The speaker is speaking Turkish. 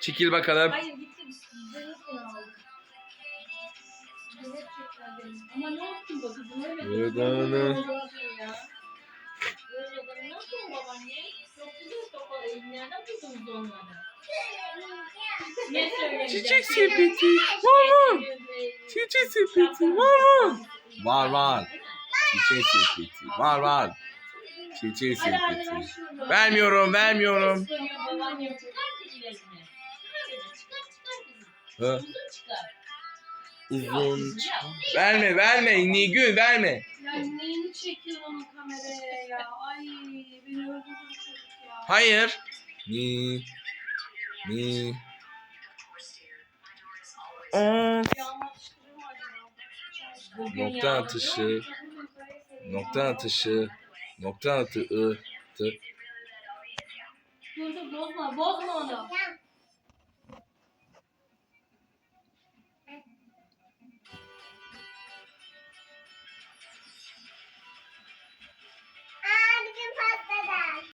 Çekil bakalım. Hayır gitti. Ama ne yaptın Evet, ana. Çiçek sepeti. Var var. Çiçek sepeti. Var var. Var var. Çiçek sepeti. Var var. Çiçek sepeti. Vermiyorum vermiyorum. Uzun. Verme verme. Nigül verme. Ya neyini çekiyor onun kameraya ya? Ay beni öldürdü çocuk ya. Hayır. Ni. Ni. Bugün Nokta atışı. nokta atışı. Nokta atı. ı, tı. Dur dur bozma bozma onu.